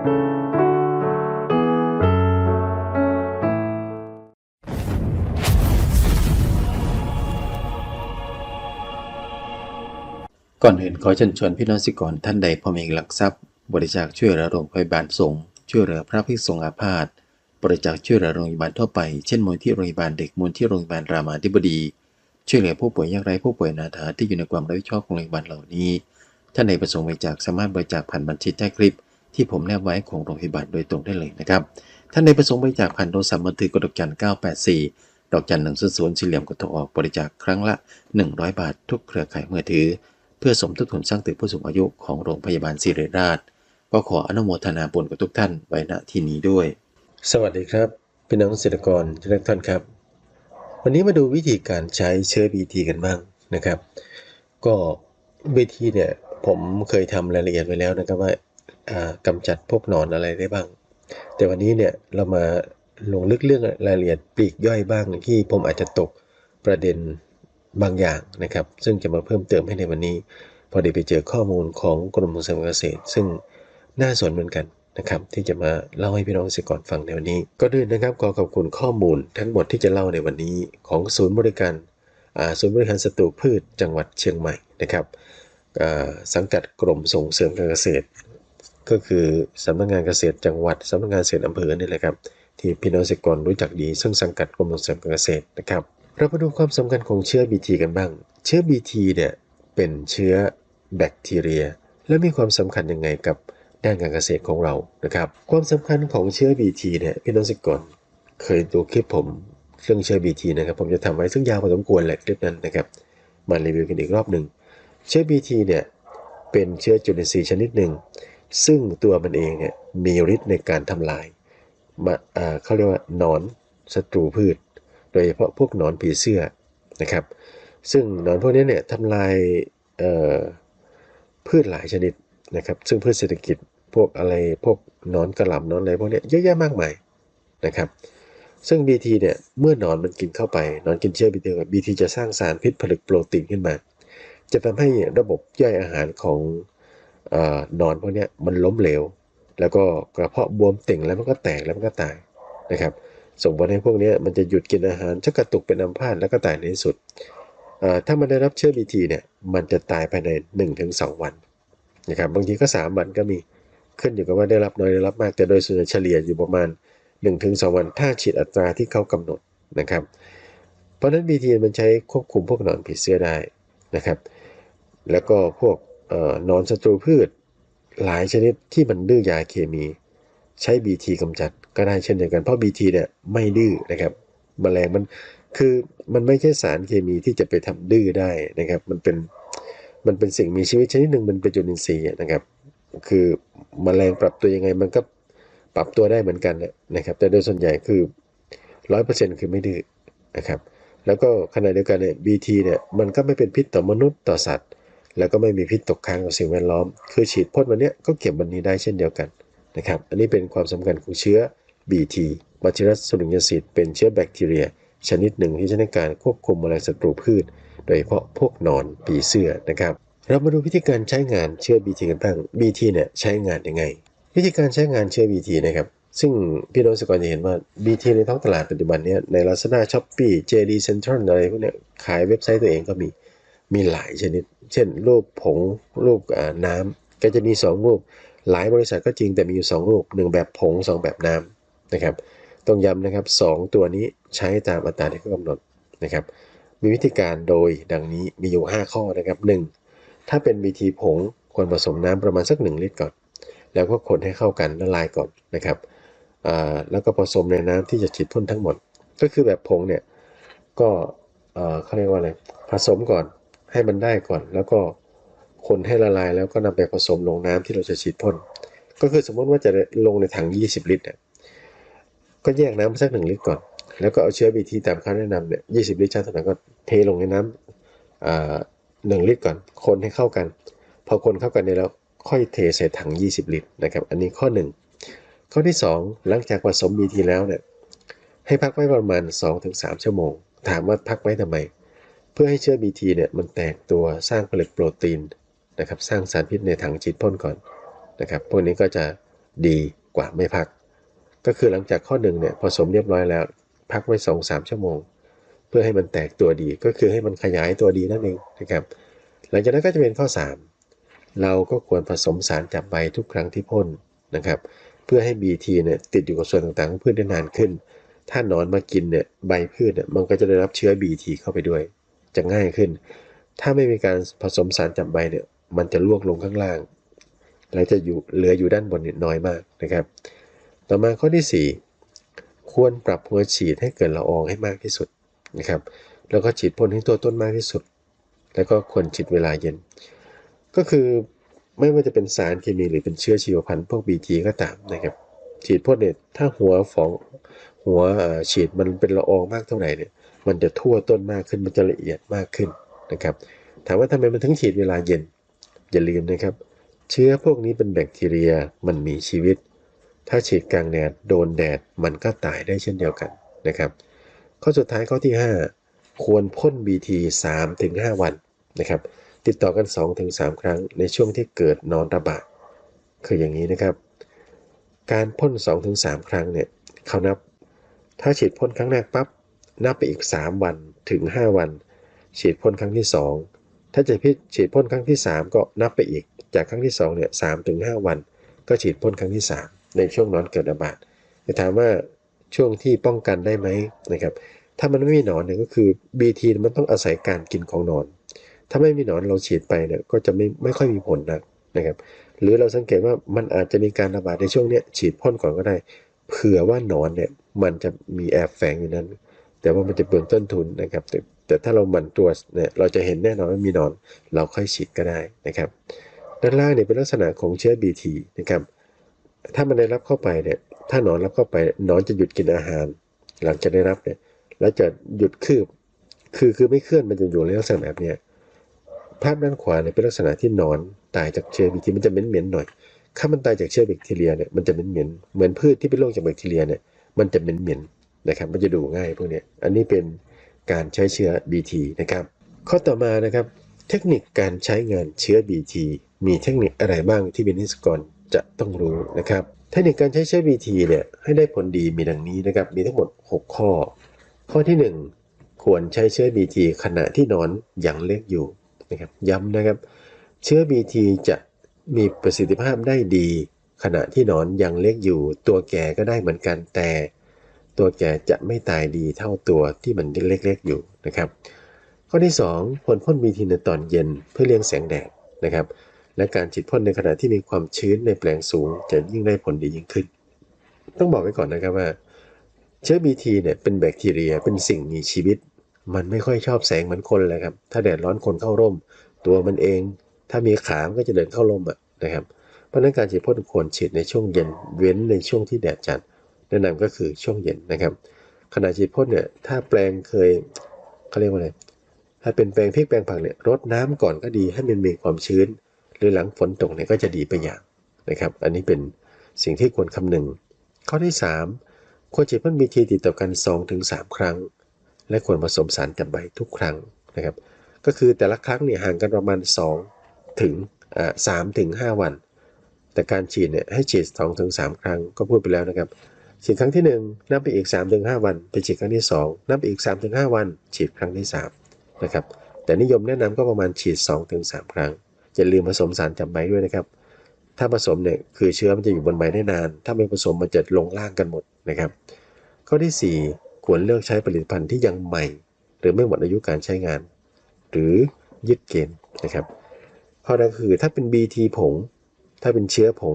ก่อนอื่นขอเชิญชวนพี่น้องสิกรท่านใดพอมีหลักทรัพย์ บริจาคช่วยเหลือโรงพยาบาลสงฆ์ช่วยเหลือพระภิกษุสงฆ์อาพาธบริจาคช่วยเหลือโรงพยาบาลทั่วไป เช่นมูลที่โรงพยาบาลเด็กมูลที่โรงพยาบาลรามาธิบดี ช่วยเหลือผู้ป่วยยากไร้ผู้ป่วยนาถาที่อยู่ในความรับผิดชอบของโรงพยาบาลเหล่านี้ ท่านใดประสงค์บริจาคสามารถบริจาคผ่านบัญชีใต้คลิป ที่ผมแนบไว้ของโรงพยาบาลโดยตรงได้เลยนะครับ ท่านใดประสงค์บริจาคผ่านโทรศัพท์มือถือกดดอกจัน 984 ดอกจัน1 0 0สี่เหลี่ยมกดโทรออกบริจาคครั้งละ 100 บาททุกเครือข่ายมือถือ เพื่อสมทบทุนสร้างตึกผู้สูงอายุของโรงพยาบาลศิริราช ก็ขออนุโมทนาบุญกับทุกท่านไว้ณที่นี้ด้วย สวัสดีครับพี่น้องเกษตรกรทุกท่านครับ วันนี้มาดูวิธีการใช้เชื้อ BT กันบ้างนะครับ ก็วิธีเนี่ยผมเคยทำรายละเอียดไว้แล้วนะครับว่า กำจัดพวกหนอนอะไรได้บ้าง แต่วันนี้เนี่ยเรามาลงลึกเรื่องรายละเอียดปลีกย่อยบ้างที่ผมอาจจะตกประเด็นบางอย่างนะครับ ซึ่งจะมาเพิ่มเติมให้ในวันนี้ พอดีไปเจอข้อมูลของกรมส่งเสริมการเกษตร ซึ่งน่าสนเหมือนกันนะครับที่จะมาเล่าให้พี่น้องเกษตรกรฟังในวันนี้ ก็ด้วยนะครับขอขอบคุณข้อมูลทั้งหมดที่จะเล่าในวันนี้ของศูนย์บริการศูนย์บริการศัตรูพืชจังหวัดเชียงใหม่นะครับสังกัดกรมส่งเสริมการเกษตร ก็คือสำนักงานเกษตรจังหวัดสำนักงานเกษตรอำเภอนี่แหละครับที่พี่น้องเกษตรกรรู้จักดี ซึ่งสังกัดกรมส่งเสริมการเกษตรนะครับเรามาดูความสำคัญของเชื้อ BT กันบ้าง เชื้อ BT เนี่ยเป็นเชื้อแบคทีเรีย และมีความสำคัญยังไงกับด้านการเกษตรของเรานะครับ ความสำคัญของเชื้อ BT เนี่ยพี่น้องเกษตรกรเคยดูคลิปผมเรื่องเชื้อ BT นะครับ ผมจะทำไว้ซึ่งยาวพอสมควรแหละคลิปนั้นนะครับมารีวิวกันอีกรอบหนึ่งเชื้อ BT เนี่ยเป็นเชื้อจุลินทรีย์ชนิดหนึ่ง ซึ่งตัวมันเองเนี่ยมีฤทธิ์ในการทำลายมาเขาเรียกว่าหนอนศัตรูพืช โดยเฉพาะพวกหนอนผีเสื้อนะครับ ซึ่งหนอนพวกนี้เนี่ยทำลายพืชหลายชนิดนะครับ ซึ่งพืชเศรษฐกิจพวกอะไรพวกหนอนกระหล่ำหนอนอะไรพวกนี้เยอะแยะมากมายนะครับ ซึ่ง BT เนี่ยเมื่อหนอนมันกินเข้าไปหนอนกินเชื้อ BT กับ BT จะสร้างสารพิษผลึกโปรตีนขึ้นมา จะทำให้ระบบย่อยอาหารของ นอนพวกนี้มันล้มเหลว แล้วก็กระเพาะบวมเต่งแล้วมันก็แตกแล้วมันก็ตายนะครับ ส่งผลให้พวกนี้มันจะหยุดกินอาหารชักกระตุกเป็นอัมพาตแล้วก็ตายในที่สุด ถ้ามันได้รับเชื้อ BT เนี่ยมันจะตายภายใน 1-2 วันนะครับบางทีก็ 3 วันก็มีขึ้นอยู่กับว่าได้รับน้อยได้รับมากแต่โดยส่วนเฉลี่ยอยู่ประมาณ 1-2 วัน ถ้าฉีดอัตราที่เขากำหนดนะครับ เพราะฉะนั้น BT มันใช้ควบคุมพวกหนอนผีเสื้อได้นะครับ แล้วก็พวก นอนศัตรูพืช หลายชนิดที่มันดื้อยาเคมี ใช้ BT กำจัดก็ได้เช่นเดียวกัน เพราะ BT เนี่ยไม่ดื้อนะครับมแมลงมันคือมันไม่ใช่สารเคมีที่จะไปทำดื้อได้นะครับ มันเป็นมันเป็นสิ่งมีชีวิตชนิดหนึ่งมันเป็นจุลินทรีย์นะครับ คือมแมลงปรับตัวยังไงมันก็ปรับตัวได้เหมือนกันนะครับ แต่โดยส่วนใหญ่คือร้อยเปอร์เซ็นต์คือไม่ดื้อนะครับ แล้วก็ขณะเดียวกันเนี่ย BT เนี่ยมันก็ไม่เป็นพิษต่อมนุษย์ต่อสัตว์ แล้วก็ไม่มีพิษตกค้างต่อสิ่งแวดล้อม คือฉีดพ่นวันนี้ก็เก็บวันนี้ได้เช่นเดียวกันนะครับ อันนี้เป็นความสำคัญของเชื้อ BT บัติรัสสุริยสิตเป็นเชื้อแบคทีเรีย ชนิดหนึ่งที่ใช้ในการควบคุมแมลงศัตรูพืช โดยเฉพาะพวกนอนผีเสื้อนะครับ เรามาดูวิธีการใช้งานเชื้อ BT กันบ้าง BT เนี่ยใช้งานยังไง วิธีการใช้งานเชื้อ BT นะครับซึ่งพี่น้องสกอรจะเห็นว่า BT ในท้องตลาดปัจจุบันเนี้ใน Lazada Shopee JD Central อะไรพวกเนี้ยขายเว็บไซต์ตัวเองก็มีมีหลายชนิด เช่น รูปผงรูปน้ำก็จะมี 2 รูป หลายบริษัทก็จริงแต่มีอยู่ 2 รูป 1 แบบผง 2 แบบน้ำนะครับ ต้องย้ำนะครับ 2 ตัวนี้ใช้ตามอัตราที่เขากำหนดนะครับ มีวิธีการโดยดังนี้มีอยู่ 5 ข้อนะครับ 1. ถ้าเป็น BT ผงควรผสมน้ำประมาณสัก 1 ลิตรก่อน แล้วก็คนให้เข้ากันละลายก่อนนะครับแล้วก็ผสมในน้ำที่จะฉีดพ่นทั้งหมด ก็คือแบบผงเนี่ยก็เขาเรียกว่าอะไรผสมก่อน ให้มันได้ก่อน แล้วก็คนให้ละลายแล้วก็นำไปผสมลงน้ำที่เราจะฉีดพ่นก็คือสมมติว่าจะลงในถัง 20 ลิตรเนี่ยก็แยกน้ำมาสักหนึ่งลิตรก่อน แล้วก็เอาเชื้อบีทีตามคำแนะนำเนี่ย20ลิตรชาตินั้นก็เทลงในน้ำอ่าหนึ่งลิตรก่อน คนให้เข้ากัน พอคนเข้ากันเนี่ยแล้วค่อยเทใส่ถัง 20 ลิตรนะครับ อันนี้ข้อหนึ่งข้อที่ 2 หลังจากผสม BT แล้วเนี่ยให้พักไว้ประมาณ 2-3 ชั่วโมง ถามว่าพักไว้ทำไม เพื่อให้เชื้อ BT เนี่ยมันแตกตัวสร้างผลึกโปรตีนนะครับสร้างสารพิษในถังฉีดพ่นก่อนนะครับพวกนี้ก็จะดีกว่าไม่พัก ก็คือหลังจากข้อหนึ่งเนี่ยผสมเรียบร้อยแล้ว พักไว้สองสามชั่วโมง เพื่อให้มันแตกตัวดีก็คือให้มันขยายตัวดีนั่นเองนะครับหลังจากนั้นก็จะเป็นข้อ 3 เราก็ควรผสมสารจับใบทุกครั้งที่พ่นนะครับเพื่อให้ BT เนี่ยติดอยู่กับส่วนต่างๆของพืชได้นานขึ้น ถ้านอนมากินเนี่ยใบพืชเนี่ยมันก็จะได้รับเชื้อ BT เข้าไปด้วย จะง่ายขึ้น ถ้าไม่มีการผสมสารจับใบเนี่ย มันจะลวกลงข้างล่าง แล้วจะอยู่เหลืออยู่ด้านบนน้อยมากนะครับ ต่อมาข้อที่ 4 ควรปรับหัวฉีดให้เกิดละอองให้มากที่สุดนะครับ แล้วก็ฉีดพ่นให้ตัวต้นมากที่สุด แล้วก็ควรฉีดเวลาเย็น ก็คือไม่ว่าจะเป็นสารเคมีหรือเป็นเชื้อชีวพันธุ์พวก BT ก็ตามนะครับฉีดพ่นเนี่ยถ้าหัวฟองหัวฉีดมันเป็นละอองมากเท่าไหร่เนี่ย มันจะทั่วต้นมากขึ้นมันจะละเอียดมากขึ้นนะครับ ถามว่าทำไมมันถึงฉีดเวลาเย็น อย่าลืมนะครับ เชื้อพวกนี้เป็นแบคทีเรียมันมีชีวิต ถ้าฉีดกลางแดดโดนแดดมันก็ตายได้เช่นเดียวกันนะครับ ข้อสุดท้ายข้อที่ 5 ควรพ่น BT 3-5 วันนะครับ ติดต่อกัน 2-3 ครั้งในช่วงที่เกิดนอนระบาดคืออย่างนี้นะครับ การพ่น 2-3 ครั้งเนี่ยเขานับ ถ้าฉีดพ่นครั้งแรกปั๊บ นับไปอีก 3 วันถึง 5 วัน ฉีดพ่นครั้งที่ 2 ถ้าจะพิฉีดพ่นครั้งที่ 3 ก็นับไปอีกจากครั้งที่2เนี่ย3ถึง5วัน ก็ฉีดพ่นครั้งที่ 3 ในช่วงนอนเกิดระบาดจะถามว่าช่วงที่ป้องกันได้ไหมนะครับถ้ามันไม่มีหนอนเนี่ยก็คือ BT มันต้องอาศัยการกินของหนอน ถ้าไม่มีหนอนเราฉีดไปเนี่ยก็จะไม่ไม่ค่อยมีผลนักนะครับ หรือเราสังเกตว่ามันอาจจะมีการระบาดในช่วงเนี้ยฉีดพ่นก่อนก็ได้ เผื่อว่าหนอนเนี่ยมันจะมีแอบแฝงอยู่นั้น แต่ว่ามันจะเปลืองต้นทุนนะครับ แต่แต่ถ้าเราหมั่นตรวจเนี่ยเราจะเห็นแน่นอนว่ามีหนอน เราค่อยฉีดก็ได้นะครับ ด้านล่างเนี่ยเป็นลักษณะของเชื้อ BT นะครับถ้ามันได้รับเข้าไปเนี่ยถ้าหนอนรับเข้าไปหนอนจะหยุดกินอาหาร หลังจากได้รับเนี่ยแล้วจะหยุดคืบคือคือไม่เคลื่อนมันจะอยู่ในลักษณะแบบเนี้ยภาพด้านขวาเนี่ยเป็นลักษณะที่หนอนตายจากเชื้อ BT มันจะเหม็นๆหน่อย ถ้ามันตายจากเชื้อแบคทีเรียเนี่ยมันจะเหม็นๆเหมือนพืชที่เป็นโรคจากแบคทีเรียเนี่ยมันจะเหม็นๆ นะครับมันจะดูง่ายพวกนี้อันนี้เป็นการใช้เชื้อ BT นะครับ ข้อต่อมานะครับ เทคนิคการใช้งานเชื้อ BT มีเทคนิคอะไรบ้างที่เป็นนิสกรจะต้องรู้นะครับ เทคนิคการใช้เชื้อ BT เนี่ยให้ได้ผลดีมีดังนี้นะครับ มีทั้งหมด 6 ข้อ ข้อที่ 1 ควรใช้เชื้อ BT ขณะที่นอนยังเล็กอยู่นะครับย้ำนะครับ เชื้อ BT จะมีประสิทธิภาพได้ดี ขณะที่นอนยังเล็กอยู่ ตัวแก่ก็ได้เหมือนกันแต่ ตัวแกจะไม่ตายดีเท่าตัวที่มันเล็กๆอยู่นะครับ ข้อที่2ควรพ่น BT ในตอนเย็นเพื่อเลี่ยงแสงแดดนะครับ และการฉีดพ่นในขณะที่มีความชื้นในแปลงสูงจะยิ่งได้ผลดียิ่งขึ้น ต้องบอกไว้ก่อนนะครับว่า เชื้อ BT เนี่ยเป็นแบคทีเรียเป็นสิ่งมีชีวิต มันไม่ค่อยชอบแสงเหมือนคนเลยครับ ถ้าแดดร้อนคนเข้าร่ม ตัวมันเอง ถ้ามีขามนก็จะเดินเข้าร่มอะนะครับ เพราะนั้นการฉีดพ่นควรฉีดในช่วงเย็นเว้นในช่วงที่แดดจัด แนะนำก็คือช่วงเย็นนะครับ ขณะฉีดพ่นเนี่ยถ้าแปลงเคยเขาเรียกว่าอะไรถ้าเป็นแปลงพริกแปลงผักเนี่ยรดน้ำก่อนก็ดีให้มันมีความชื้น หรือหลังฝนตกเนี่ยก็จะดีไปอย่างนะครับ อันนี้เป็นสิ่งที่ควรคำนึง ข้อที่ 3 ควรฉีดพ่นบีทีติดต่อกัน 2-3 ครั้ง และควรผสมสารจับใบทุกครั้งนะครับ ก็คือแต่ละครั้งเนี่ยห่างกันประมาณ 2 ถึงอ่า3ถึง5วัน แต่การฉีดเนี่ยให้ฉีด2ถึง3ครั้งก็พูดไปแล้วนะครับ ฉีดครั้งที่ 1 นับไปอีก 3-5 วัน ไปฉีดครั้งที่ 2 นับไปอีก 3-5 วัน ฉีดครั้งที่3นะครับแต่นิยมแนะนำก็ประมาณฉีด 2-3 ครั้งอย่าลืมผสมสารจับใบด้วยนะครับ ถ้าผสมเนี่ยคือเชื้อมันจะอยู่บนใบได้นาน ถ้าไม่ผสมมันจะลงล่างกันหมดนะครับ ข้อที่ 4 ควรเลือกใช้ผลิตภัณฑ์ที่ยังใหม่ หรือไม่หมดอายุการใช้งาน หรือยึดเกณฑ์นะครับข้อนั้นคือถ้าเป็น BT ผง ถ้าเป็นเชื้อผง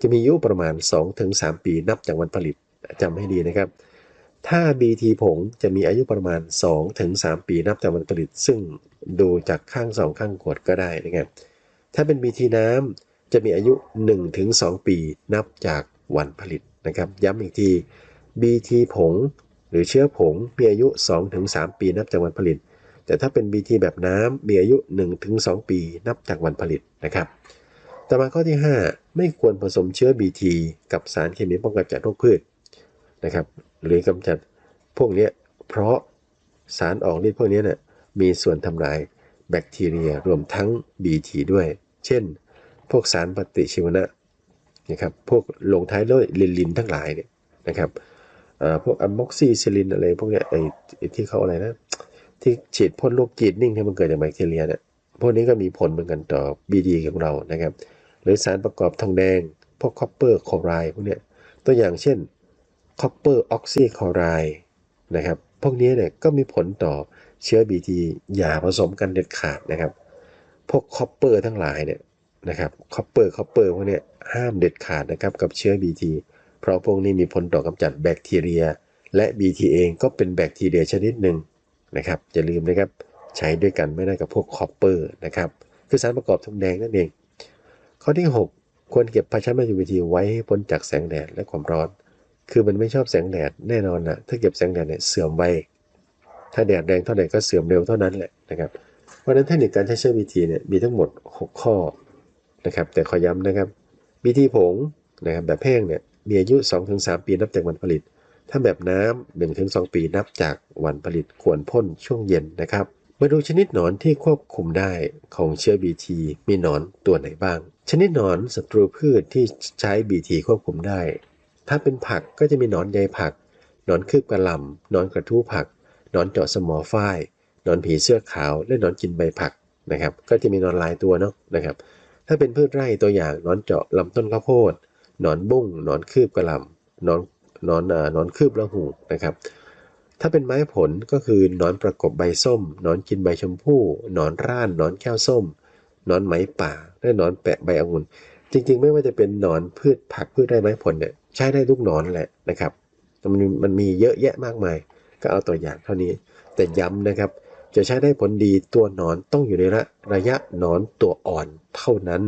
จะมีอายุประมาณ 2-3 ปีนับจากวันผลิตจำให้ดีนะครับ ถ้า BT ผงจะมีอายุประมาณ 2-3 ปีนับจากวันผลิต ซึ่งดูจากข้างสองข้างขวดก็ได้นะครับถ้าเป็น BT น้ำจะมีอายุ 1-2 ปีนับจากวันผลิตนะครับ ย้ำอีกที BT ผง หรือเชื้อผงมีอายุ 2-3 ปีนับจากวันผลิต แต่ถ้าเป็น BT แบบน้ำมีอายุ 1-2 ปีนับจากวันผลิตนะครับ ต่อมาข้อที่ 5 ไม่ควรผสมเชื้อ BT กับสารเคมีป้องกันจากโรคพืชนะครับ หรือกำจัดพวกนี้เพราะสารออกฤทธิ์พวกนี้เนี่ยมีส่วนทำลายแบคทีเรียรวมทั้ง BT ด้วย เช่น พวกสารปฏิชีวนะนะครับ พวกลงท้ายด้วยลินลินทั้งหลายเนี่ยนะครับพวกอะม็อกซิซิลินอะไรพวกเนี้ยไอ้ที่เขาอะไรนะ ที่ฉีดพ่นโรคจีดนิ่งที่มันเกิดจากแบคทีเรียเนี่ยพวกนี้ก็มีผลเหมือนกันต่อ BD ของเรานะครับ หรือสารประกอบทองแดง พวกคอปเปอร์คลอไรด์พวกเนี้ยตัวอย่างเช่นคอปเปอร์ออกซิคลอไรด์นะครับพวกนี้เนี่ยก็มีผลต่อเชื้อ BT อย่าผสมกันเด็ดขาดนะครับ พวกคอปเปอร์ทั้งหลายเนี่ยนะครับคอปเปอร์คอปเปอร์พวกเนี้ยห้ามเด็ดขาดนะครับกับเชื้อ BT เพราะพวกนี้มีผลต่อกำจัดแบคทีเรีย และ BT เองก็เป็นแบคทีเรียชนิดหนึ่งนะครับอย่าลืมนะครับใช้ด้วยกันไม่ได้กับพวกคอปเปอร์นะครับคือสารประกอบทองแดงนั่นเอง ข้อที่ 6 ควรเก็บภาชนะ UVT ไว้ให้พ้นจากแสงแดดและความร้อน คือมันไม่ชอบแสงแดดแน่นอนนะถ้าเก็บแสงแดดเนี่ยเสื่อมไวถ้าแดดแรงเท่าไหร่ก็เสื่อมเร็วเท่านั้นแหละนะครับเพราะฉะนั้นเทคนิคการใช้เชื้อ BT เนี่ยมีทั้งหมด 6 ข้อนะครับแต่ขอย้ำนะครับ BT ผงนะครับแบบแห้งเนี่ยมีอายุ 2-3 ปีนับจากวันผลิต ถ้าแบบน้ำ1-2 ปีนับจากวันผลิตควรพ่นช่วงเย็นนะครับ มาดูชนิดหนอนที่ควบคุมได้ของเชื้อ BT มีหนอนตัวไหนบ้าง ชนิดหนอนศัตรูพืชที่ใช้ BT ควบคุมได้ ถ้าเป็นผักก็จะมีหนอนใยผัก หนอนคืบกระหล่ำหนอนกระทู้ผัก หนอนเจาะสมอฝ้ายหนอนผีเสื้อขาวและหนอนกินใบผักนะครับ ก็จะมีหนอนลายตัวเนาะนะครับ ถ้าเป็นพืชไร่ตัวอย่างหนอนเจาะลำต้นข้าวโพดหนอนบุ้งหนอนคืบกระลำหนอนหนอนหนอนคืบละหูนะครับ ถ้าเป็นไม้ผลก็คือนอนประกบใบส้มนอนกินใบชมพู่นอนร่านนอนแก้วส้มนอนไหมป่าและนอนแปะใบองุ่นจริง ๆ ไม่ว่าจะเป็นนอนพืชผักพืชไร่ไม้ผลเนี่ยใช้ได้ทุกนอนแหละนะครับมันมันมีเยอะแยะมากมาย ก็เอาตัวอย่างเท่านี้ แต่ย้ำนะครับ จะใช้ได้ผลดีตัวนอนต้องอยู่ในระระยะนอนตัวอ่อนเท่านั้น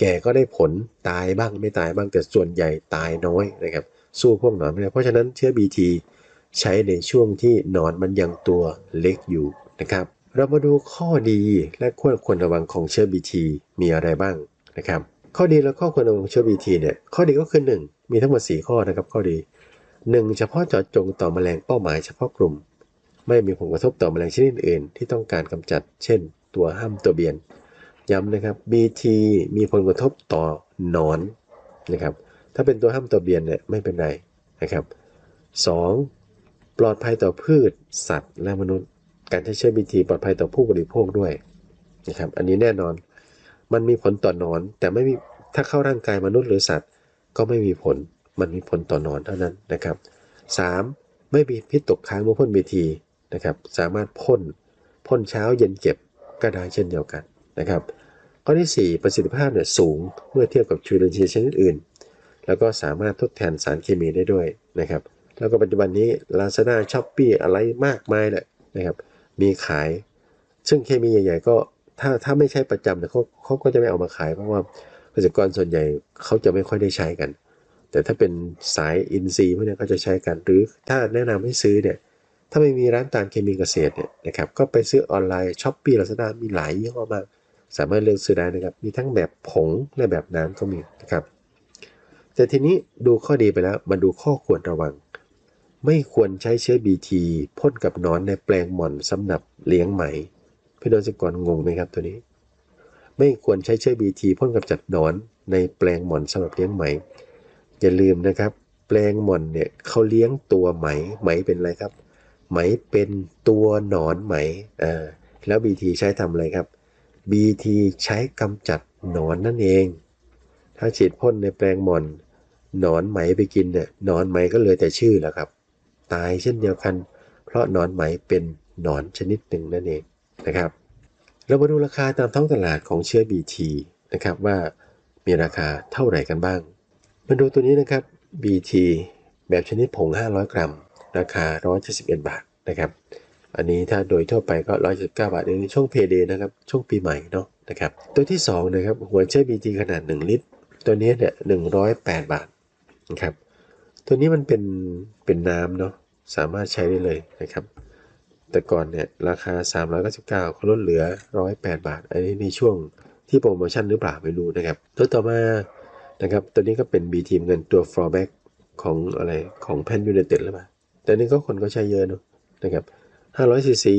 แก่ก็ได้ผลตายบ้างไม่ตายบ้างแต่ส่วนใหญ่ตายน้อยนะครับ สู้พวกหนอนไม่ได้เพราะฉะนั้นเชื้อ BT ใช้ในช่วงที่หนอนมันยังตัวเล็กอยู่นะครับ เรามาดูข้อดีและควรควรระวังของเชื้อ BT มีอะไรบ้างนะครับ ข้อดีและข้อควรระวังของเชื้อ BT เนี่ย ข้อดีก็คือ 1 มีทั้งหมด 4 ข้อนะครับ ข้อดี 1. เฉพาะเจาะจงต่อแมลงเป้าหมายเฉพาะกลุ่ม ไม่มีผลกระทบต่อแมลงชนิดอื่นที่ต้องการกำจัด เช่น ตัวห้ามตัวเบียน ย้ำนะครับ BT มีผลกระทบต่อหนอนนะครับ ถ้าเป็นตัวห้ามตัวเบียนเนี่ยไม่เป็นไรนะครับ 2. ปลอดภัยต่อพืช สัตว์ และมนุษย์ การใช้เชื้อ BT ปลอดภัยต่อผู้บริโภคด้วยนะครับ อันนี้แน่นอน มันมีผลต่อหนอน แต่ไม่มีถ้าเข้าร่างกายมนุษย์หรือสัตว์ ก็ไม่มีผล มันมีผลต่อหนอนเท่านั้นนะครับ 3. ไม่มีพิษตกค้างเมื่อพ่น BT นะครับ สามารถพ่นพ่นเช้าเย็นเก็บก็ได้เช่นเดียวกันนะครับข้อที่ 4 ประสิทธิภาพเนี่ยสูงเมื่อเทียบกับจุลินทรีย์ชนิดอื่น แล้วก็สามารถทดแทนสารเคมีได้ด้วยนะครับ แล้วก็ปัจจุบันนี้ Lazada s h o p e e อะไรมากมายแหละนะครับ มีขาย ซึ่งเคมีใหญ่ ๆ ก็ถ้าถ้าไม่ใช้ประจำเนี่ยเขาเขาก็จะไม่เอามาขายเพราะว่าเกษตรกรส่วนใหญ่เขาจะไม่ค่อยได้ใช้กัน แต่ถ้าเป็นสายอินทรีย์พวกเนี้ยก็จะใช้กัน หรือถ้าแนะนำให้ซื้อเนี่ยถ้าไม่มีร้านตาลเคมีเกษตรเนี่ยนะครับก็ไปซื้อออนไลน์ช้อปปี้ลาซาด้ามีหลายยี่ห้อมากสามารถเลือกซื้อได้นะครับ มีทั้งแบบผงและแบบน้ำก็มีนะครับ แต่ทีนี้ดูข้อดีไปแล้วมาดูข้อควรระวัง ไม่ควรใช้เชื้อ BT พ่นกับหนอนในแปลงหม่อนสำหรับเลี้ยงไหมพี่น้องเกษตรกรงงไหมครับตัวนี้ ไม่ควรใช้เชื้อ BT พ่นกับจัดหนอนในแปลงหม่อนสำหรับเลี้ยงไหม อย่าลืมนะครับ แปลงหม่อนเนี่ยเขาเลี้ยงตัวไหมไหมเป็นอะไรครับ ไหมเป็นตัวหนอนไหมอ่าแล้ว BT ใช้ทำอะไรครับ BT ใช้กำจัดหนอนนั่นเอง ถ้าฉีดพ่นในแปลงหม่อนหนอนไหมไปกินเนี่ยหนอนไหมก็เลยแต่ชื่อแหละครับ ตายเช่นเดียวกัน เพราะหนอนไหมเป็นหนอนชนิดหนึ่งนั่นเองนะครับ เรามาดูราคาตามท้องตลาดของเชื้อ BT นะครับว่ามีราคาเท่าไหร่กันบ้าง มาดูตัวนี้นะครับ BT แบบชนิดผง 500 กรัม ราคา 171 บาทนะครับ อันนี้ถ้าโดยทั่วไปก็119บาทในช่วงเพเดนะครับ ช่วงปีใหม่เนาะนะครับ ตัวที่ 2 นะครับ หัวเชื้อ BT ขนาด 1 ลิตร ตัวนี้เนี่ย 108 บาทนะครับ ตัวนี้มันเป็นเป็นน้ำเนาะสามารถใช้ได้เลยนะครับ แต่ก่อนเนี่ยราคา 399เขาลดเหลือ 108 บาท อันนี้ในช่วงที่โปรโมชั่นหรือเปล่าไม่รู้นะครับ ตัวต่อมานะครับตัวนี้ก็เป็น B ทีมเงินตัว fallback ของอะไรของแพนยู i นเต็ดหรือเปล่าแต่นี่ก็คนก็ใช้เยอะเนอะนะครับ500ซีซี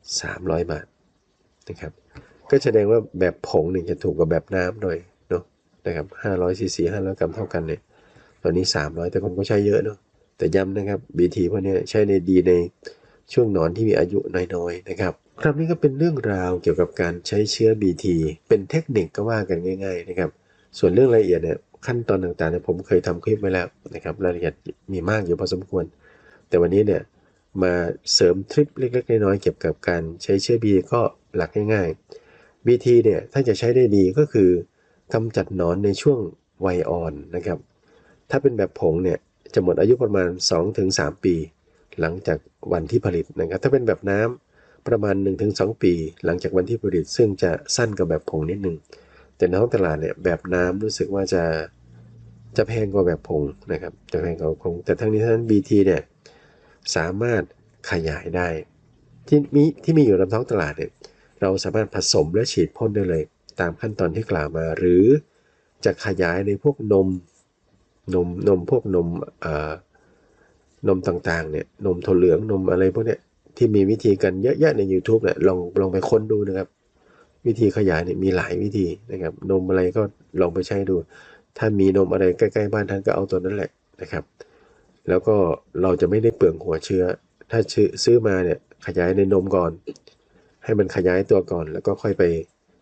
300 บาทนะครับก็แสดงว่าแบบผงเนี่ยจะถูกกว่าแบบน้ำหน่อยเนาะนะครับ500ซีซี500กรัมเท่ากันเนี่ย ตอนนี้ 300 แต่คนก็ใช้เยอะเนาะแต่ย้ำนะครับ BT พวกนี้ใช้ในดีในช่วงนอนที่มีอายุน้อยๆนะครับครับนี่ก็เป็นเรื่องราวเกี่ยวกับการใช้เชื้อ BT เป็นเทคนิคก็ว่ากันง่าย ๆนะครับ ส่วนเรื่องรายละเอียดเนี่ยขั้นตอนต่างๆเนี่ยผมเคยทำคลิปไว้แล้วนะครับรายละเอียดมีมากอยู่พอสมควร แต่วันนี้เนี่ยมาเสริมทริปเล็ก ๆ น้อยๆเกี่ยวกับการใช้เชื้อ BT ก็หลักง่ายๆ BT เนี่ยถ้าจะใช้ได้ดีก็คือกำจัดหนอนในช่วงวัยอ่อนนะครับ ถ้าเป็นแบบผงเนี่ยจะหมดอายุประมาณ 2-3 ปี หลังจากวันที่ผลิตนะครับ ถ้าเป็นแบบน้ำประมาณ 1-2 ปี หลังจากวันที่ผลิต ซึ่งจะสั้นกว่าแบบผงนิดนึง แต่ในท้องตลาดเนี่ยแบบน้ำรู้สึกว่าจะจะแพงกว่าแบบผงนะครับจะแพงกว่าผง แต่ทั้งนี้ทั้งนั้น BT เนี่ยสามารถขยายได้ ที่มีที่มีอยู่ในท้องตลาดเนี่ยเราสามารถผสมและฉีดพ่นได้เลย ตามขั้นตอนที่กล่าวมา หรือจะขยายในพวกนม นมนมพวกนมเอ่อนมต่างๆเนี่ยนมถั่วเหลืองนมอะไรพวกเนี้ยที่มีวิธีกันเยอะแยะใน YouTube เนี่ยลองลองไปค้นดูนะครับ วิธีขยายเนี่ยมีหลายวิธีนะครับ นมอะไรก็ลองไปใช้ดู ถ้ามีนมอะไรใกล้ๆบ้านท่านก็เอาตัวนั้นแหละนะครับ แล้วก็เราจะไม่ได้เปลืองหัวเชื้อ ถ้าซื้อซื้อมาเนี่ยขยายในนมก่อน ให้มันขยายตัวก่อน แล้วก็ค่อยไป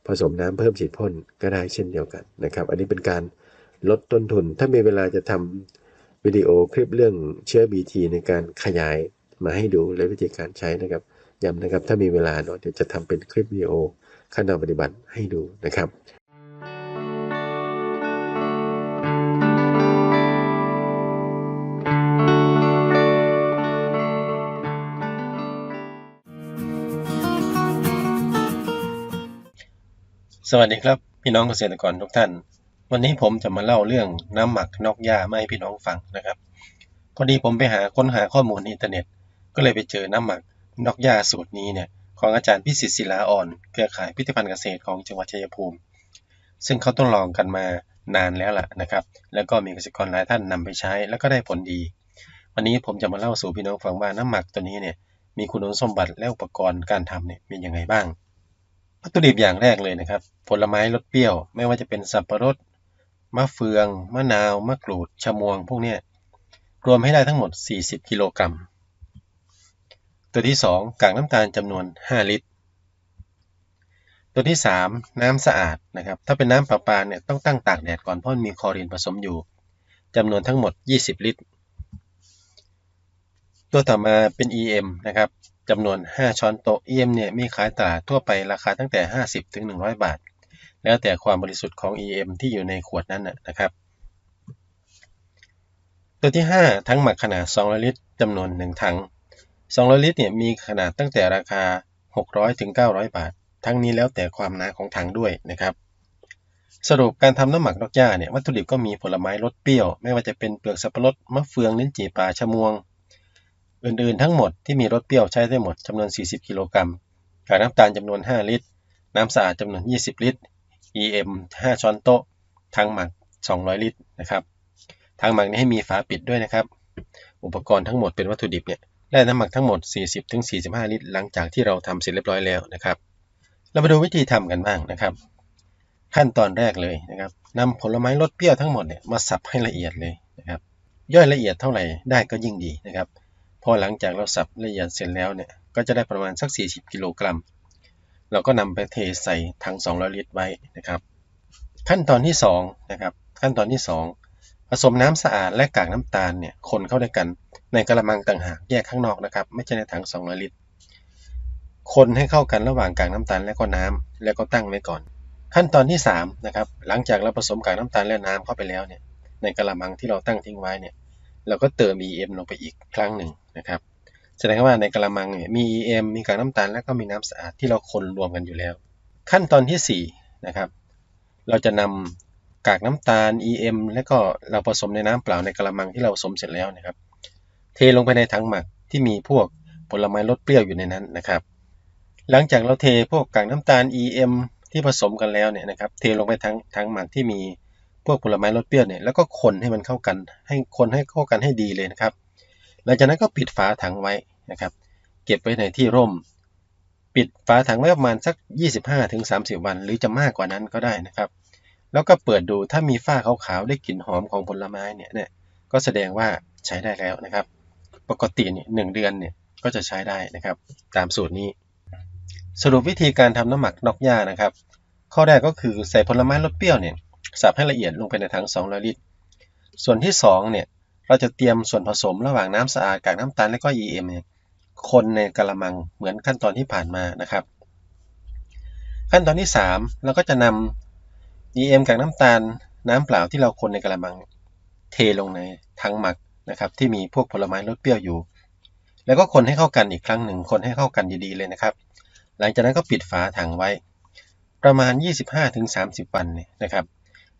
ผสมน้ำเพิ่มฉีดพ่นก็ได้เช่นเดียวกันนะครับ อันนี้เป็นการ ลดต้นทุน ถ้ามีเวลาจะทำวิดีโอคลิปเรื่องเชื้อ BT ในการขยายมาให้ดูและวิธีการใช้นะครับย้ำนะครับถ้ามีเวลาเนาะเดี๋ยวจะทำเป็นคลิปวิดีโอขั้นตอนปฏิบัติให้ดูนะครับสวัสดีครับ พี่น้องเกษตรกรทุกท่าน วันนี้ผมจะมาเล่าเรื่องน้ำหมักนอกหญ้ามาให้พี่น้องฟังนะครับพอดีผมไปหาค้นหาข้อมูลอินเทอร์เน็ต ก็เลยไปเจอน้ำหมักนอกหญ้าสูตรนี้เนี่ยของอาจารย์พิสิทธิ์ศิลาอ่อน เครือข่ายพิพิธภัณฑ์เกษตรของจังหวัดชัยภูมิ ซึ่งเขาต้องลองกันมานานแล้วล่ะนะครับ แล้วก็มีเกษตรกรหลายท่านนำไปใช้แล้วก็ได้ผลดี วันนี้ผมจะมาเล่าสู่พี่น้องฟังว่าน้ำหมักตัวนี้เนี่ยมีคุณสมบัติและอุปกรณ์การทำเนี่ยเป็นยังไงบ้างวัตถุดิบอย่างแรกเลยนะครับ ผลไม้รสเปรี้ยว ไม่ว่าจะเป็นสับปะรด มะเฟือง มะนาว มะกรูด ชะมวง พวกเนี้ยรวมให้ได้ทั้งหมด 40 กิโลกรัม ตัวที่ 2 กากน้ำตาลจำนวน 5 ลิตร ตัวที่ 3 น้ำสะอาดนะครับ ถ้าเป็นน้ำประปาเนี่ยต้องตั้งตากแดดก่อนเพราะมีคลอรีนผสมอยู่จำนวนทั้งหมด 20 ลิตร ตัวต่อมาเป็น EM นะครับจำนวน 5 ช้อนโต๊ะ EM เนี่ยมีขายตลาดทั่วไปราคาตั้งแต่ 50 ถึง 100 บาท แล้วแต่ความบริสุทธิ์ของ EM ที่อยู่ในขวดนั้นนะครับ ตัวที่ 5 ทั้งหมักขนาด 200 ลิตรจำนวน 1 ถัง 200 ลิตรเนี่ยมีขนาดตั้งแต่ราคา 600ถึง900 บาท ทั้งนี้แล้วแต่ความหนาของถังด้วยนะครับ สรุปการทำน้ำหมักนกหญ้าเนี่ยวัตถุดิบก็มีผลไม้รสเปรี้ยว ไม่ว่าจะเป็นเปลือกสับปะรดมะเฟืองลิ้นจี่ปลาชะมวง อื่นๆ ทั้งหมดที่มีรสเปรี้ยวใช้ได้หมดจำนวน 40 กิโลกรัมกากน้ำตาลจำนวน 5 ลิตร น้ำสะอาดจำนวน 20 ลิตร EM 5 ช้อนโต๊ะทั้งหมัก 200 ลิตรนะครับทางหมักนี้ให้มีฝาปิดด้วยนะครับ อุปกรณ์ทั้งหมดเป็นวัตถุดิบเนี่ยได้น้ำหมักทั้งหมด 40-45 ลิตร หลังจากที่เราทำเสร็จเรียบร้อยแล้วนะครับ เรามาดูวิธีทำกันบ้างนะครับ ขั้นตอนแรกเลยนะครับนำผลไม้รสเปรี้ยวทั้งหมดเนี่ยมาสับให้ละเอียดเลยนะครับย่อยละเอียดเท่าไหร่ได้ก็ยิ่งดีนะครับพอหลังจากเราสับละเอียดเสร็จแล้วเนี่ยก็จะได้ประมาณสัก 40 กิโลกรัม เราก็นำไปเทใส่ถัง200 ลิตรไว้นะครับ ขั้นตอนที่2นะครับขั้นตอนที่ 2 ผสมน้ำสะอาดและกากน้ำตาลเนี่ยคนเข้าด้วยกันในกระมังต่างหากแยกข้างนอกนะครับ ไม่ใช่ในถัง200ลิตร คนให้เข้ากันระหว่างกากน้ำตาลและก็น้ำแล้วก็ตั้งไว้ก่อน ขั้นตอนที่3นะครับหลังจากเราผสมกากน้ำตาลและน้ำเข้าไปแล้วเนี่ยในกระมังที่เราตั้งทิ้งไว้เนี่ยเราก็เติม EM ลงไปอีกครั้งหนึ่งนะครับ แสดงว่าในกระมังเนี่ยมี EM มีกากน้ำตาลและก็มีน้ำสะอาดที่เราคนรวมกันอยู่แล้ว ขั้นตอนที่4นะครับเราจะนำกากน้ำตาล EM และก็เราผสมในน้ำเปล่าในกระมังที่เราผสมเสร็จแล้วนะครับ เทลงไปในถังหมักที่มีพวกผลไม้รสเปรี้ยวอยู่ในนั้นนะครับ หลังจากเราเทพวกกากน้ำตาล EM ที่ผสมกันแล้วเนี่ยนะครับเทลงไปทั้งถังหมักที่มีพวกผลไม้รสเปรี้ยวเนี่ยแล้วก็คนให้มันเข้ากัน ให้คนให้เข้ากันให้ดีเลยนะครับ หลังจากนั้นก็ปิดฝาถังไว้ นะครับ เก็บไว้ในที่ร่ม ปิดฝาถังไว้ประมาณสัก 25-30 วัน หรือจะมากกว่านั้นก็ได้นะครับ แล้วก็เปิดดูถ้ามีฝ้าขาวๆได้กลิ่นหอมของผลไม้เนี่ยเนี่ยก็แสดงว่าใช้ได้แล้วนะครับ ปกติเนี่ยหนึ่งเดือนเนี่ยก็จะใช้ได้นะครับ ตามสูตรนี้ สรุปวิธีการทำน้ำหมักนอกหญ้านะครับ ข้อแรกก็คือใส่ผลไม้รสเปรี้ยวเนี่ยสับให้ละเอียดลงไปในถัง200ลิตร ส่วนที่2เนี่ยเราจะเตรียมส่วนผสมระหว่างน้ำสะอาดกากน้ำตาลและก็ EM เนี่ย คนในกระมังเหมือนขั้นตอนที่ผ่านมานะครับ ขั้นตอนที่ 3 เราก็จะนำ EM กากน้ำตาลน้ำเปล่าที่เราคนในกระมังเทลงในถังหมักนะครับที่มีพวกผลไม้รสเปรี้ยวอยู่ แล้วก็คนให้เข้ากันอีกครั้งหนึ่ง คนให้เข้ากันดีๆเลยนะครับ หลังจากนั้นก็ปิดฝาถังไว้ ประมาณ 25-30 วันเนี่ยนะครับ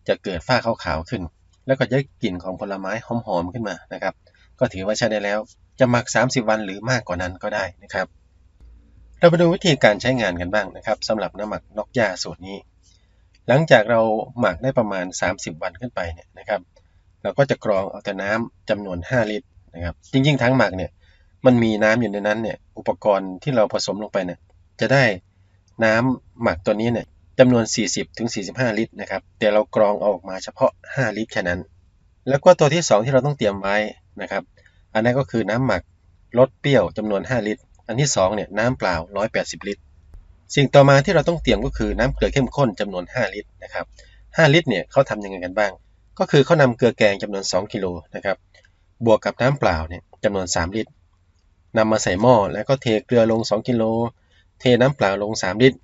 จะเกิดฝ้าขาวๆขึ้น แล้วก็จะกลิ่นของผลไม้หอมๆขึ้นมานะครับ ก็ถือว่าใช้ได้แล้ว จะหมัก 30 วันหรือมากกว่านั้นก็ได้นะครับ เราไปดูวิธีการใช้งานกันบ้างนะครับสำหรับน้ำหมักนกหญ้าสูตรนี้ หลังจากเราหมักได้ประมาณ 30 วันขึ้นไปเนี่ยนะครับ เราก็จะกรองเอาแต่น้ำจำนวน 5 ลิตรนะครับ จริงๆทั้งหมักเนี่ยมันมีน้ำอยู่ในนั้นเนี่ยอุปกรณ์ที่เราผสมลงไปเนี่ยจะได้น้ำหมักตัวนี้เนี่ยจำนวน 40-45 ลิตรนะครับแต่เรากรองเอาออกมาเฉพาะ 5 ลิตรแค่นั้น แล้วก็ตัวที่ 2 ที่เราต้องเตรียมไว้นะครับ อันนั้นก็คือน้ำหมักรสเปรี้ยวจำนวน 5 ลิตร อันที่2เนี่ยน้ำเปล่า 180 ลิตร สิ่งต่อมาที่เราต้องเตรียมก็คือน้ำเกลือเข้มข้นจำนวน 5 ลิตรนะครับ 5 ลิตรเนี่ยเขาทำยังไงกันบ้าง ก็คือเขานำเกลือแกงจำนวน 2 กิโลนะครับ บวกกับน้ำเปล่าเนี่ยจำนวน 3 ลิตรนำมาใส่หม้อแล้วก็เทเกลือลง 2 กิโล เทน้ำเปล่าลง 3 ลิตร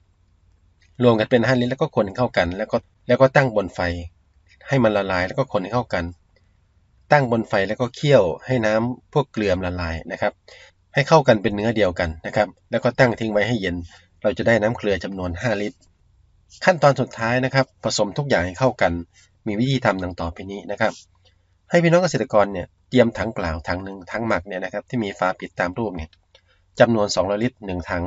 รวมกันเป็น 5 ลิตรแล้วก็คนเข้ากัน แล้วก็แล้วก็ตั้งบนไฟ ให้มันละลายแล้วก็คนเข้ากัน ตั้งบนไฟแล้วก็เคี่ยวให้น้ำพวกเกลือละลายนะครับ ให้เข้ากันเป็นเนื้อเดียวกันนะครับ แล้วก็ตั้งทิ้งไว้ให้เย็น เราจะได้น้ำเกลือจำนวน 5 ลิตร ขั้นตอนสุดท้ายนะครับ ผสมทุกอย่างให้เข้ากัน มีวิธีทำดังต่อไปนี้นะครับ ให้พี่น้องเกษตรกรเนี่ยเตรียมถังเปล่าถังหนึ่งถังหมักเนี่ยนะครับที่มีฝาปิดตามรูปเนี่ยจำนวน200ลิตร1ถัง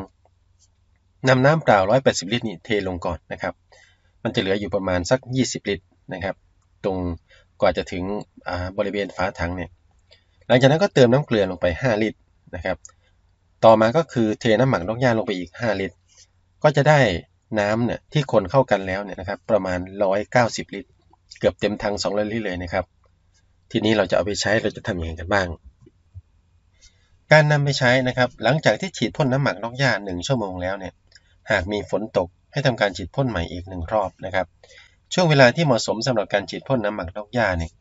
นำน้ำเปล่า 180 ลิตรนี่เทลงก่อนนะครับ มันจะเหลืออยู่ประมาณสัก 20 ลิตรนะครับ ตรง กว่าจะถึงบริเวณฝาถังเนี่ยหลังจากนั้นก็เติมน้ำเกลือลงไป 5 ลิตรนะครับ ต่อมาก็คือเทน้ำหมักนกหญ้าลงไปอีก 5 ลิตร ก็จะได้น้ำเนี่ยที่คนเข้ากันแล้วเนี่ยนะครับประมาณ 190 ลิตร เกือบเต็มถัง200ลิตรเลยนะครับ ทีนี้เราจะเอาไปใช้เราจะทำอย่างไรกันบ้าง การนำไปใช้นะครับหลังจากที่ฉีดพ่นน้ำหมักนกหญ้า1ชั่วโมงแล้วเนี่ยหากมีฝนตกให้ทำการฉีดพ่นใหม่อีกหนึ่งรอบนะครับ ช่วงเวลาที่เหมาะสมสำหรับการฉีดพ่นน้ำหมักนกหญ้าเนี่ย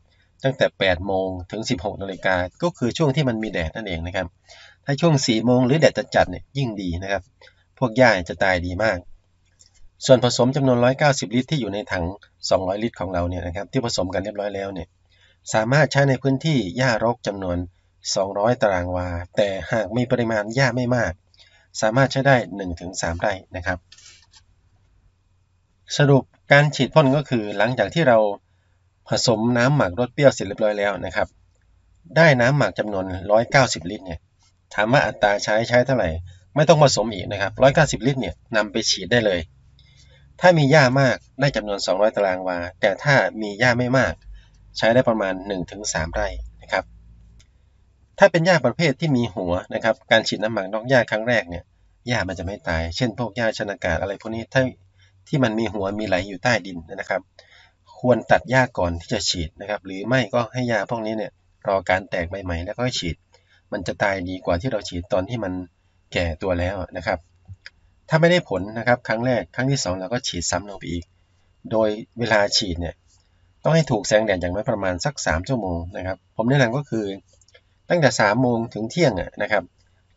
ตั้งแต่ 8 โมงถึง 16 นาฬิกาก็คือช่วงที่มันมีแดดนั่นเองนะครับ ถ้าช่วง 4 โมงหรือแดดจัดๆเนี่ยยิ่งดีนะครับ พวกหญ้าจะตายดีมาก ส่วนผสมจำนวน 190 ลิตรที่อยู่ในถัง 200 ลิตรของเราเนี่ยนะครับที่ผสมกันเรียบร้อยแล้วเนี่ยสามารถใช้ในพื้นที่หญ้ารกจำนวน 200 ตารางวา แต่หากมีปริมาณหญ้าไม่มาก สามารถใช้ได้ 1-3 ไร่นะครับ สรุป การฉีดพ่นก็คือหลังจากที่เราผสมน้ำหมักรสเปรี้ยวเสร็จเรียบร้อยแล้วนะครับ ได้น้ำหมักจำนวน 190 ลิตรเนี่ยถามว่าอัตราใช้ใช้เท่าไหร่ ไม่ต้องผสมอีกนะครับ 190 ลิตรเนี่ยนำไปฉีดได้เลย ถ้ามีหญ้ามากได้จำนวน 200 ตารางวา แต่ถ้ามีหญ้าไม่มาก ใช้ได้ประมาณ 1-3 ไร่นะครับ ถ้าเป็นหญ้าประเภทที่มีหัวนะครับ การฉีดน้ำหมักนอกหญ้าครั้งแรกเนี่ยหญ้ามันจะไม่ตาย เช่นพวกหญ้าชนากาศอะไรพวกนี้ถ้า ที่มันมีหัวมีไหลอยู่ใต้ดินนะครับ ควรตัดหญ้าก่อนที่จะฉีดนะครับ หรือไม่ก็ให้หญ้าพวกนี้เนี่ยรอการแตกใบใหม่แล้วก็ฉีด มันจะตายดีกว่าที่เราฉีดตอนที่มันแก่ตัวแล้วนะครับ ถ้าไม่ได้ผลนะครับ ครั้งแรกครั้งที่ 2 เราก็ฉีดซ้ำลงไปอีก โดยเวลาฉีดเนี่ยต้องให้ถูกแสงแดดอย่างน้อยประมาณสัก 3 ชั่วโมงนะครับ ผมแนะนำก็คือตั้งแต่3โมงถึงเที่ยงนะครับ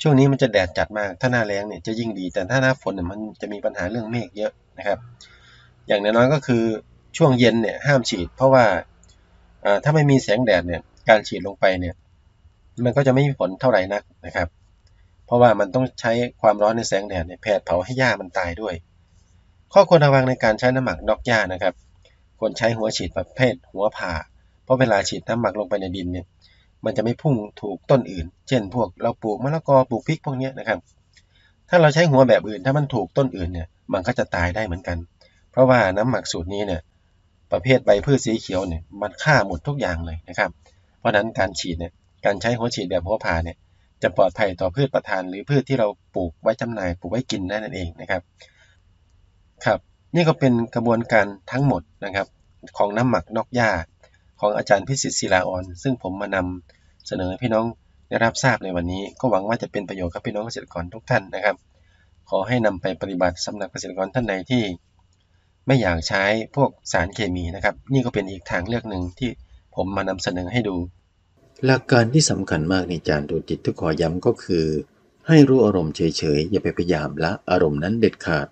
ช่วงนี้มันจะแดดจัดมาก ถ้าหน้าแล้งเนี่ยจะยิ่งดี แต่ถ้าหน้าฝนเนี่ยมันจะมีปัญหาเรื่องเมฆเยอะนะครับ อย่างน้อยๆก็คือช่วงเย็นเนี่ยห้ามฉีด เพราะว่าถ้าไม่มีแสงแดดเนี่ยการฉีดลงไปเนี่ยมันก็จะไม่มีผลเท่าไหร่นักนะครับ เพราะว่ามันต้องใช้ความร้อนในแสงแดดเนี่ยแผดเผาให้หญ้ามันตายด้วย ข้อควรระวังในการใช้น้ำหมักนอกหญ้านะครับควรใช้หัวฉีดประเภทหัวผ่า เพราะเวลาฉีดน้ำหมักลงไปในดินเนี่ย มันจะไม่พุ่งถูกต้นอื่น เช่น พวกเราปลูกมะละกอปลูกพริกพวกนี้นะครับ ถ้าเราใช้หัวแบบอื่น ถ้ามันถูกต้นอื่นเนี่ย มันก็จะตายได้เหมือนกัน เพราะว่าน้ำหมักสูตรนี้เนี่ย ประเภทใบพืชสีเขียวเนี่ยมันฆ่าหมดทุกอย่างเลยนะครับ เพราะนั้นการฉีดเนี่ยการใช้หัวฉีดแบบหัวผ่าเนี่ยจะปลอดภัยต่อพืชประทานหรือพืชที่เราปลูกไว้จำหน่ายปลูกไว้กินนั่นเองนะครับครับ นี่ก็เป็นกระบวนการทั้งหมดนะครับ ของน้ำหมักนอกหญ้า ของอาจารย์พิสิทธิ์ศิลาออน ซึ่งผมมานำเสนอให้พี่น้องได้รับทราบในวันนี้ ก็หวังว่าจะเป็นประโยชน์กับพี่น้องเกษตรกรทุกท่านนะครับ ขอให้นำไปปฏิบัติสำหรับเกษตรกรท่านใดที่ ไม่อยากใช้พวกสารเคมีนะครับ นี่ก็เป็นอีกทางเลือกหนึ่งที่ผมมานำเสนอให้ดูหลักการที่สำคัญมากในจานดูจิตทุกขอย้ำก็คือ ให้รู้อารมณ์เฉยๆ อย่าไปพยายามละอารมณ์นั้นเด็ดขาด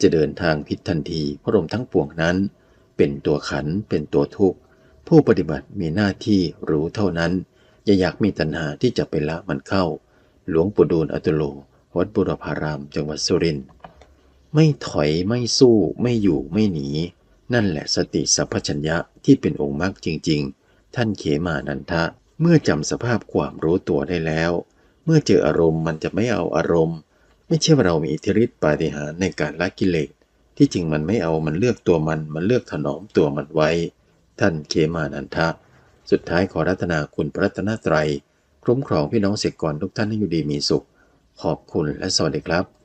จะเดินทางผิดทันทีเพราะอารมณ์ทั้งปวงนั้น เป็นตัวขันเป็นตัวทุกข์ ผู้ปฏิบัติมีหน้าที่รู้เท่านั้น อย่าอยากมีตัณหาที่จะไปละมันเข้า หลวงปู่ดูลอตุโล วัดบุรพาราม จังหวัดสุรินทร์ไม่ถอยไม่สู้ไม่อยู่ไม่หนี นั่นแหละสติสัพพัญญะที่เป็นองค์มรรคจริง ๆ ท่านเขมานันทะ เมื่อจำสภาพความรู้ตัวได้แล้ว เมื่อเจออารมณ์มันจะไม่เอาอารมณ์ ไม่ใช่ว่าเรามีอิทธิฤทธิปาฏิหาริย์ในการละกิเลสที่จริงมันไม่เอามันเลือกตัวมันมันเลือกถนอมตัวมันไว้ ท่านเขมานันทะ สุดท้ายขอรัตนาคุณพระรัตนตรัย คุ้มครองพี่น้องเสกกรทุกท่านให้อยู่ดีมีสุข ขอบคุณและสวัสดีครับ